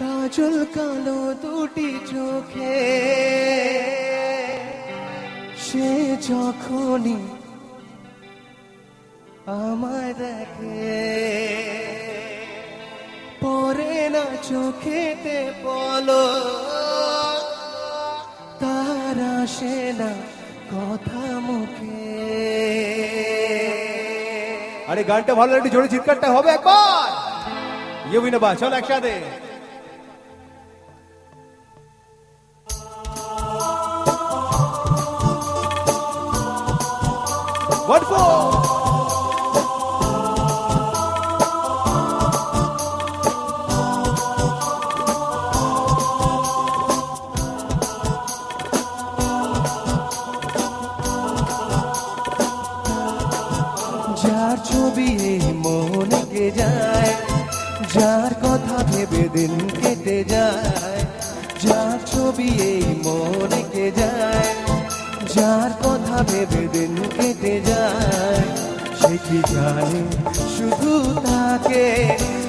কাজল কালো দুটি চোখে। সে যখনই আমায় দেখে, পরে না চোখেতে বলো, তার আসে না কথা মুখে। আরে গানটা ভালো একটু জোরে চিৎকারটা হবে একবার। ইয়ে বিনোবা, চল একসাথে। Wonderful! যার ছবি এই মনকে যায়, যার কথা ভেবে দিন কেটে যায়, যার ছবি এই মনকে জানে শুধু তাকে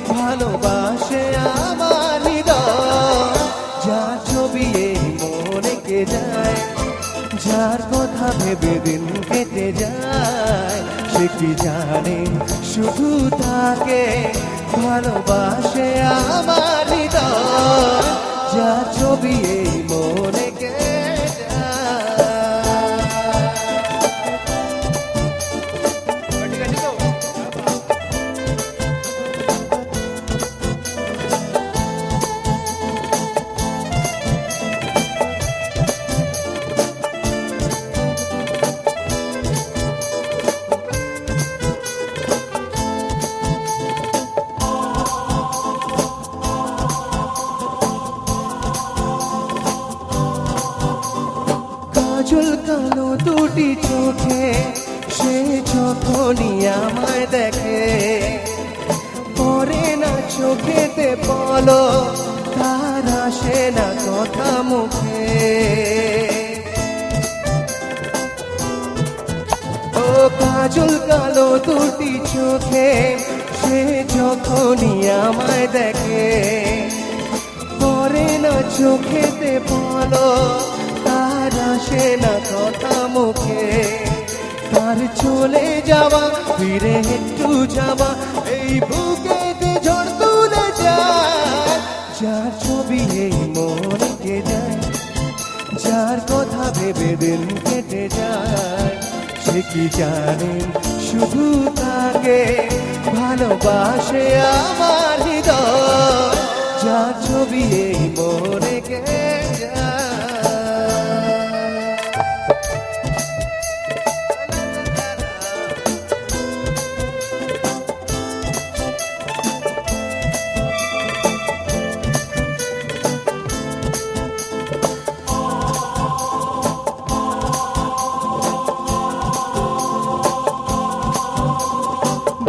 ভালোবাসে আমার যার ছবি এই মনকে যায়, যার কথা ভেবে দিন কেটে যায়। সে কি জানে, শুধু তাকে ভালোবাসে আমার যার ছবি এই কাজল কালো দুটি চোখে, সে যখনই আমায় দেখে, পরে না চোখেতে বলো তার আসে না কথা মুখে। ও কাজল কালো দুটি চোখে, সে যখনই আমায় দেখে, পরে না চোখেতে বলো তার আসে না কথা মুখে। তার চলে যাওয়া, ফিরে একটু যাওয়া, এই বুকেতে ঝড় তুলে যায়। যার ছবি এই মনকে যায় যার কথা ভেবে দিন কেটে যায়। সে কি জানে, শুধু তাকে ভালোবাসে আমার হৃদয়। যার ছবি এই মনে কে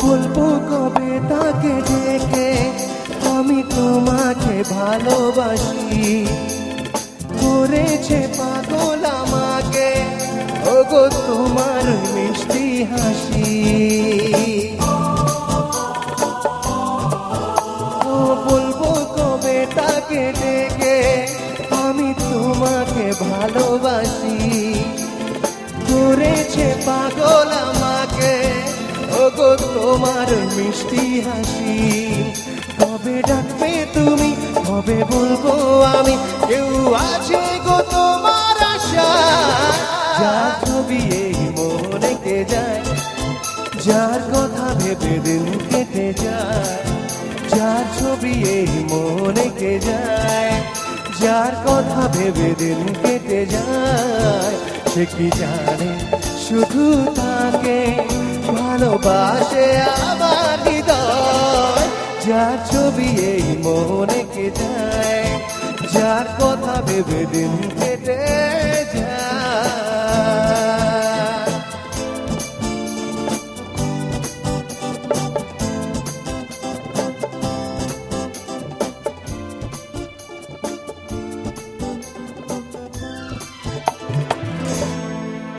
বলব কবে তাকে ডেকে? আমি তোমাকে ভালোবাসি। করেছে পাগল আমাকে। ওগো, তোমার মিষ্টি হাসি। ও বলব কবে তাকে ডেকে? আমি তোমাকে ভালোবাসি। করেছে পাগল আমাকে। ওগো তোমার মিষ্টি হাসি। কবে ডাকবে তুমি, কবে বলব আমি? কেউ আছে গো তোমার আশা? যার ছবি এই মনে কে যায়, যার কথা ভেবে দিন কেটে যায়। যার ছবি এই মনে কে যায়, যার কথা ভেবে দিন কেটে যায়। সে কি জানে, শুধু তাকে ভালোবাসে আমার হৃদয়। যার ছবি এই মনে কে যায় যার কথা ভেবে দিন কেটে।